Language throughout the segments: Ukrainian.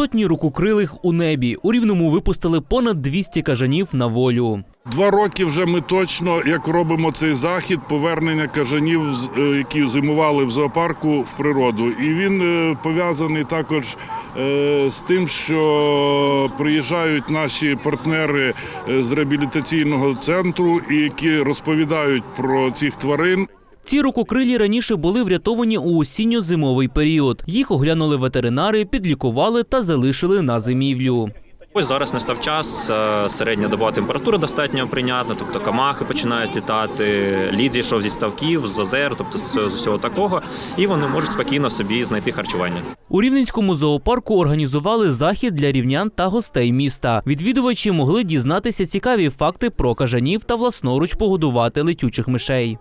Сотні рукокрилих у небі. У рівному випустили понад 200 кажанів на волю. Два роки вже ми точно як робимо цей захід повернення кажанів, е, які зимували в зоопарку в природу. І він е, пов'язаний також е, з тим, що приїжджають наші партнери з реабілітаційного центру, які розповідають про цих тварин. Ці рукокрилі раніше були врятовані у осінньо-зимовий період. Їх оглянули ветеринари, підлікували та залишили на зимівлю. Ось зараз настав час, е, середня добова температура достатньо прийнятна, тобто камахи починають літати, лід зійшов зі ставків, з озер, тобто з усього такого, і вони можуть спокійно собі знайти харчування. У Рівненському зоопарку організували захід для рівнян та гостей міста. Відвідувачі могли дізнатися цікаві факти про кажанів та власноруч погодувати летючих мишей.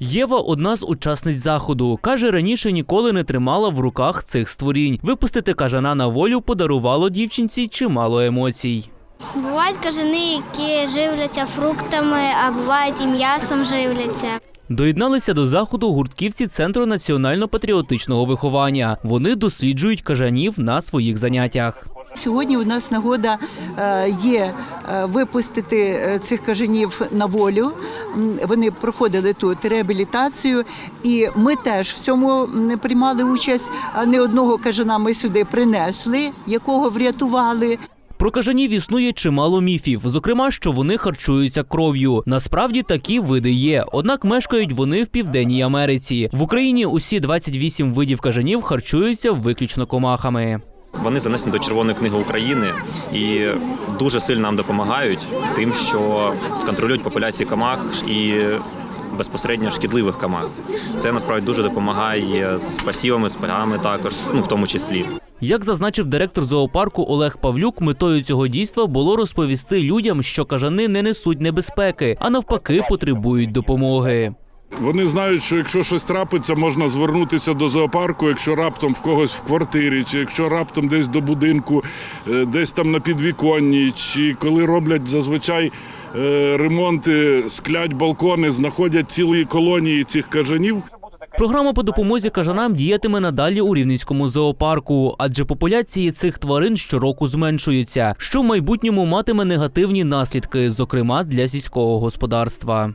Єва одна з учасниць заходу. Каже, раніше ніколи не тримала в руках цих створінь. Випустити кажана на волю подарувало дівчинці чимало емоцій. Бувають кажани, які живляться фруктами, а бувають і м'ясом живляться. Доєдналися до заходу гуртківці Центру національно-патріотичного виховання. Вони досліджують кажанів на своїх заняттях. Сьогодні у нас нагода е, є е, випустити е, цих кажанів на волю. Вони проходили тут реабілітацію, і ми теж в цьому приймали участь. Не одного кажана ми сюди принесли, якого врятували. Про кажанів існує чимало міфів, зокрема, що вони харчуються кров'ю. Насправді такі види є, однак мешкають вони в південній Америці. В Україні усі 28 видів кажанів харчуються виключно комахами. Вони занесені до Червоної книги України і дуже сильно нам допомагають тим, що контролюють популяції камах і безпосередньо шкідливих камах. Це насправді дуже допомагає з пасівами, з парами також, ну в тому числі. Як зазначив директор зоопарку Олег Павлюк, метою цього дійства було розповісти людям, що кажани не несуть небезпеки, а навпаки потребують допомоги. Вони знають, що якщо щось трапиться, можна звернутися до зоопарку, якщо раптом в когось в квартирі, чи якщо раптом десь до будинку, е, десь там на підвіконні, чи коли роблять зазвичай е, ремонти, склять балкони, знаходять цілі колонії цих кажанів. Програма по допомозі кажанам діятиме надалі у Рівненському зоопарку, адже популяції цих тварин щороку зменшуються, що в майбутньому матиме негативні наслідки, зокрема для сільського господарства.